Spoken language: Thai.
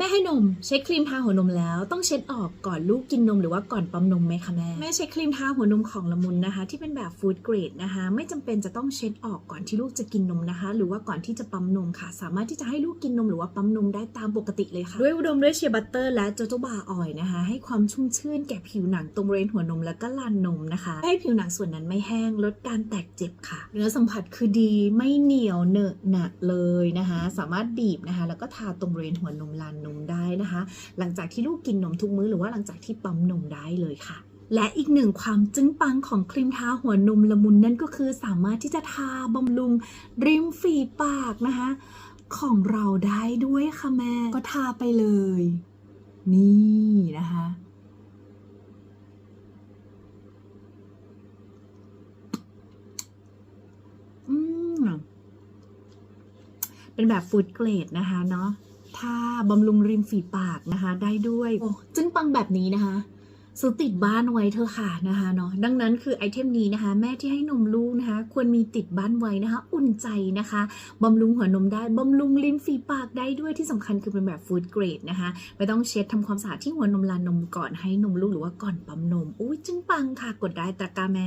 แม่ให้นมใช้ครีมทาหัวนมแล้ว ต้องเช็ดออกก่อนลูกกินนมหรือว่าก่อนปั๊มนมไหมคะแม่แม่ใช้ครีมทาหัวนมของละมุนนะคะ ที่เป็นแบบฟู้ดเกรดนะคะ ไม่จำเป็นจะต้องเช็ดออกก่อนที่ลูกจะกินนมนะคะ หรือว่าก่อนที่จะปั๊มนมค่ะ สามารถที่จะให้ลูกกินนมหรือว่าปั๊มนมได้ตามปกติเลยค่ะ ด้วยอุดมด้วยเชียร์บัตเตอร์และโจโจบาออยนะคะ ให้ความชุ่มชื่นแก่ผิวหนังตรงบริเวณหัวนมและก็ลานนมนะคะ ให้ผิวหนังส่วนนั้นไม่แห้งลดการแตกเจ็บค่ะ เนื้อสัมผัสคือดีไม่เหนียวเหนอะหนะเลยนะคะ สามารถบีบนะคะ แล้วก็ทาตรงบริเวณหัวนมลานนมได้นะคะ หลังจากที่ลูกกินนมทุกมื้อหรือว่าหลังจากที่ปั๊มนมได้เลยค่ะและอีกหนึ่งความจึ้งปังของครีมทาหัวนมละมุนนั่นก็คือสามารถที่จะทาบำรุงริมฝีปากนะคะ ของเราได้ด้วยค่ะแม่ ก็ทาไปเลย นี่นะคะ อืม เป็นแบบฟูดเกรดนะคะเนาะ ทาบำรุงริมฝีปากนะคะ ได้ด้วยโอ้จึ้งปังแบบนี้นะคะซื้อติดบ้านไว้เธอค่ะนะคะเนาะดังนั้นคือไอเทมนี้นะคะ แม่ที่ให้นมลูกนะคะ ควรมีติดบ้านไว้นะคะ อุ่นใจนะคะบำรุงหัวนมได้บำรุงริมฝีปากได้ด้วยที่สำคัญคือเป็นแบบฟู้ดเกรดนะคะไม่ต้องเช็ดทำความสะอาดที่หัวนมลานนมก่อนให้นมลูกหรือว่าก่อนปั๊มนมอุ้ยจึ้งปังค่ะกดได้ตะกาแม่